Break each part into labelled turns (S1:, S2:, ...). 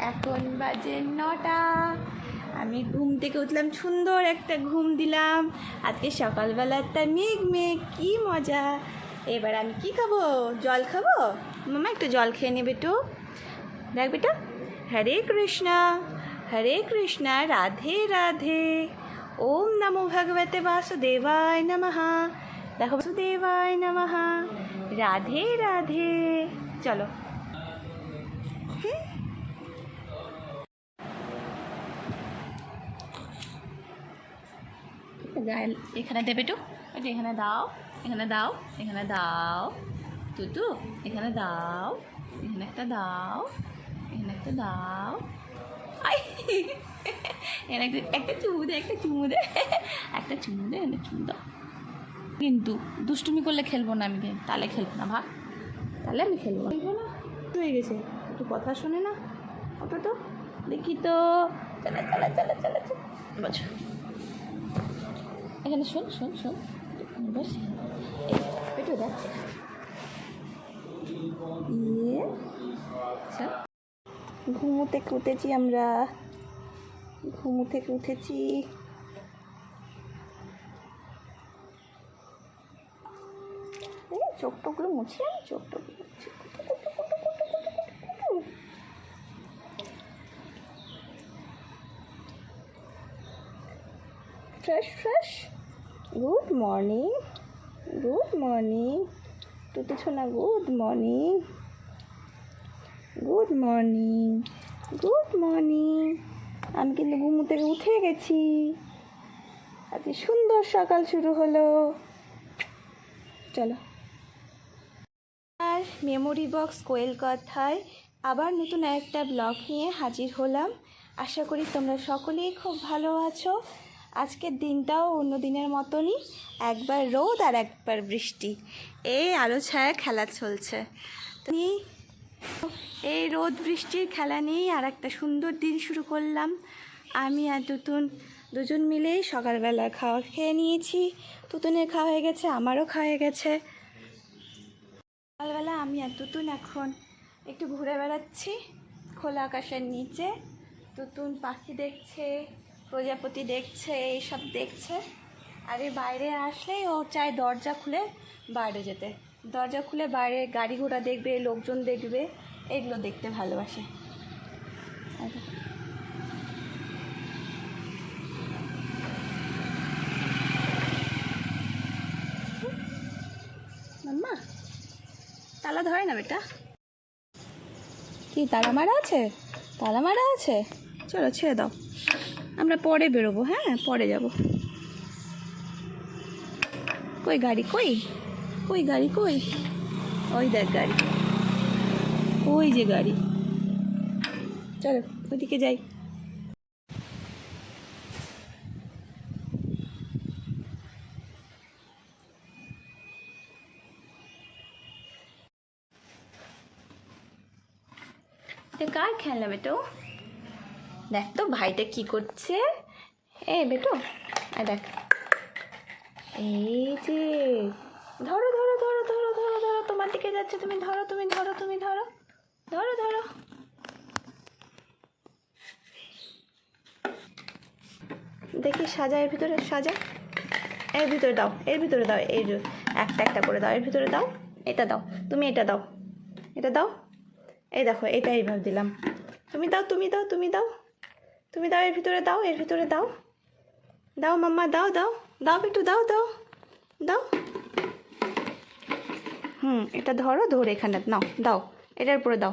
S1: এখন বাজে নটা। আমি ঘুম থেকে উঠলাম, সুন্দর একটা ঘুম দিলাম। আজকে সকালবেলা একটা মেঘ মেঘ, কী মজা। এবার আমি কি খাব? জল খাব? মামা একটু জল খেয়ে নেবে একটু। দেখ বেটা, হরে কৃষ্ণ হরে কৃষ্ণ, রাধে রাধে। ওম নমো ভগবতে বাসুদেবায় নমঃ। দেখো, বাসুদেবায় নমঃ। রাধে রাধে। চলো। গায়ে- এখানে দেবে একটু। ওই যে এখানে দাও এখানে দাও এখানে দাও। তুতু এখানে দাও, এখানে একটা দাও, এখানে একটা দাও। আই, এখানে একটা একটা চুমু দে, একটা চুমু দে। একটা চুমু দে, একটা চুমু দাও। কিন্তু দুষ্টুমি করলে খেলব না আমি, তাহলে খেলব না, ভাগ। তাহলে আমি খেলব খেলব না। হয়ে গেছে। একটু কথা শোনে না। ওটা তো। দেখি তো। চলে চলে চলে চলে চলে। বছর এখানে শোন শোন শোন। বস। এই পেটু দেখ ইয়ে চল। ঘুমো থেকে উঠেছি আমরা। ঘুমো থেকে উঠেছি চোখ টোকগুলো মুছি আমি চোখ টোকগুলো মুছি। Fresh fresh. Good morning good morning Tutu ছোনা good morning good morning good morning আমি কিন্তু ঘুমু থেকে উঠে গেছি। আজকে সুন্দর সকাল শুরু হলো। চলো। আর মেমোরি বক্স কোয়েল কথায় আবার নতুন একটা ব্লগ নিয়ে হাজির হলাম। আশা করি তোমরা সকলেই খুব ভালো আছো। আজকের দিনটাও অন্য দিনের মতনই, একবার রোদ আর একবার বৃষ্টি। এই আলো ছায়া খেলা চলছে। তুমি এই রোদ, বৃষ্টির খেলা নিয়েই আর একটা সুন্দর দিন শুরু করলাম। আমি আর দুতুন দুজন মিলেই সকালবেলা খাওয়া খেয়ে নিয়েছি। তুতুনের খাওয়া হয়ে গেছে, আমারও খাওয়া হয়ে গেছে। সকালবেলা আমি আর তুতুন এখন একটু ঘুরে বেড়াচ্ছি। খোলা আকাশের নিচে, তুতুন পাখি দেখছে। প্রজাপতি দেখছে, এইসব দেখছে। আর এই বাইরে আসলেই ও চায় দরজা খুলে বাইরে যেতে। দরজা খুলে বাইরে গাড়ি ঘোড়া দেখবে, লোকজন দেখবে, এগুলো দেখতে ভালোবাসে। তালা ধরে না বেটা? কি, তালা মারা আছে? তালা মারা আছে? চলো ছেড়ে দাও। আমরা পরে বেরোবো হ্যাঁ? পরে যাব। কই গাড়ি, কই? কই গাড়ি, কই? ওই দেখ গাড়ি। ওই যে গাড়ি। চলো, ওইদিকে যাই। কার খেলনা বেটো দেখ তো, ভাইটা কি করছে? এ বেটো আর দেখ। এই যে, ধরো ধরো ধরো ধরো ধরো ধরো, তোমার দিকে যাচ্ছে, তুমি ধরো তুমি ধরো তুমি ধরো ধরো ধরো। দেখি সাজা, এর ভিতরে সাজা। এর ভিতরে দাও, এর ভিতরে দাও, এই একটা একটা করে দাও, এর ভিতরে দাও, এটা দাও, তুমি এটা দাও এটা দাও। এই দেখো এটা এইভাবে দিলাম। তুমি দাও তুমি দাও তুমি দাও। তুমি দাও, এর ভিতরে দাও, এর ভিতরে দাও। দাও মাম্মা, দাও দাও। দাও একটু দাও দাও। দাও। হুম, এটা ধরো, ধরে এখানে নাও দাও। এটার উপরে দাও।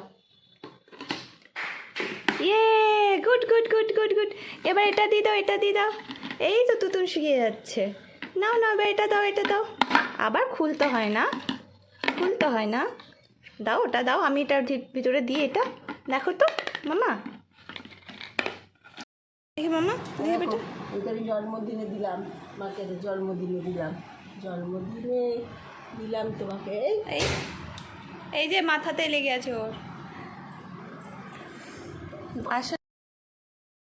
S1: ইয়ে good good good good good. এবার এটা দিয়ে দাও, এটা দিয়ে দাও। এই তো তুতুন শুকিয়ে যাচ্ছে। নাও নাও, এবার এটা দাও এটা দাও। আবার খুলতে হয় না। খুলতে হয় না। দাও, ওটা দাও। আমি এটার ভিতরে দিই এটা। দেখো তো মামা দেখি মামা দেখি বেটা।
S2: এটাকে জন্মদিনে দিলাম মাকে জন্মদিনে দিলাম। জন্মদিনে দিলাম তোমাকে এই।
S1: এই এই যে মাথাতে লেগে আছে ওর। আসলে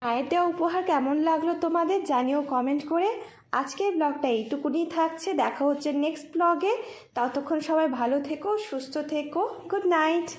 S1: মায়ের দেওয়া উপহার কেমন লাগল তোমাদের জানিও কমেন্ট করে। আজকের ব্লগটা এইটুকুনি থাকছে দেখা হচ্ছে নেক্সট ব্লগে। ততক্ষণ সবাই ভালো থেকো সুস্থ থেকো গুড নাইট